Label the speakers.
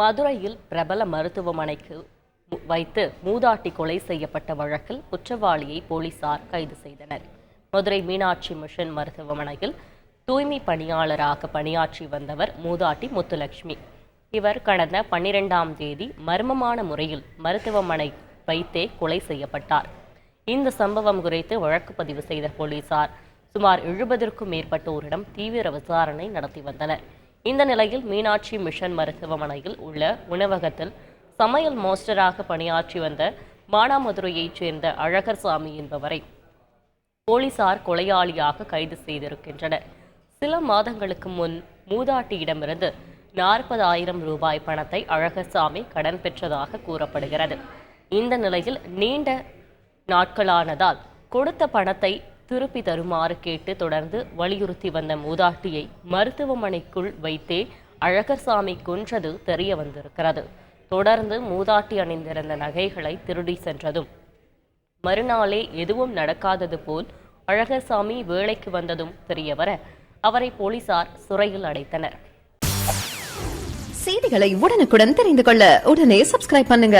Speaker 1: மதுரையில் பிரபல மருத்துவமனைக்கு வைத்து மூதாட்டி கொலை செய்யப்பட்ட வழக்கில் குற்றவாளியை போலீசார் கைது செய்தனர். மதுரை மீனாட்சி மிஷன் மருத்துவமனையில் தூய்மை பணியாளராக பணியாற்றி வந்தவர் மூதாட்டி முத்துலட்சுமி. இவர் கடந்த பன்னிரெண்டாம் தேதி மர்மமான முறையில் மருத்துவமனை வைத்தே கொலை செய்யப்பட்டார். இந்த சம்பவம் குறித்து வழக்கு பதிவு செய்த போலீசார் சுமார் எழுபதற்கும் மேற்பட்டோரிடம் தீவிர விசாரணை நடத்தி வந்தனர். இந்த நிலையில் மீனாட்சி மிஷன் மருத்துவமனையில் உள்ள உணவகத்தில் சமையல் மாஸ்டராக பணியாற்றி வந்த மானாமதுரையைச் சேர்ந்த அழகர் சாமி என்பவரை போலீசார் கொலையாளியாக கைது செய்திருக்கின்றனர். சில மாதங்களுக்கு முன் மூதாட்டியிடமிருந்து நாற்பதாயிரம் ரூபாய் பணத்தை அழகர்சாமி கடன் பெற்றதாக கூறப்படுகிறது. இந்த நிலையில் நீண்ட நாட்களானதால் கொடுத்த பணத்தை திருப்பி தருமாறு கேட்டு தொடர்ந்து வலியுறுத்தி வந்த மூதாட்டியை மருத்துவமனைக்குள் வைத்தே அழகர்சாமி கொன்றது தெரிய வந்திருக்கிறது. தொடர்ந்து மூதாட்டி அணிந்திருந்த நகைகளை திருடி சென்றதும் மறுநாளே எதுவும் நடக்காதது போல் அழகர்சாமி வேலைக்கு வந்ததும் தெரியவர அவரை போலீசார் சிறையில் அடைத்தனர்.
Speaker 2: செய்திகளை உடனுக்குடன் தெரிந்து கொள்ள உடனே சப்ஸ்கிரைப் பண்ணுங்க.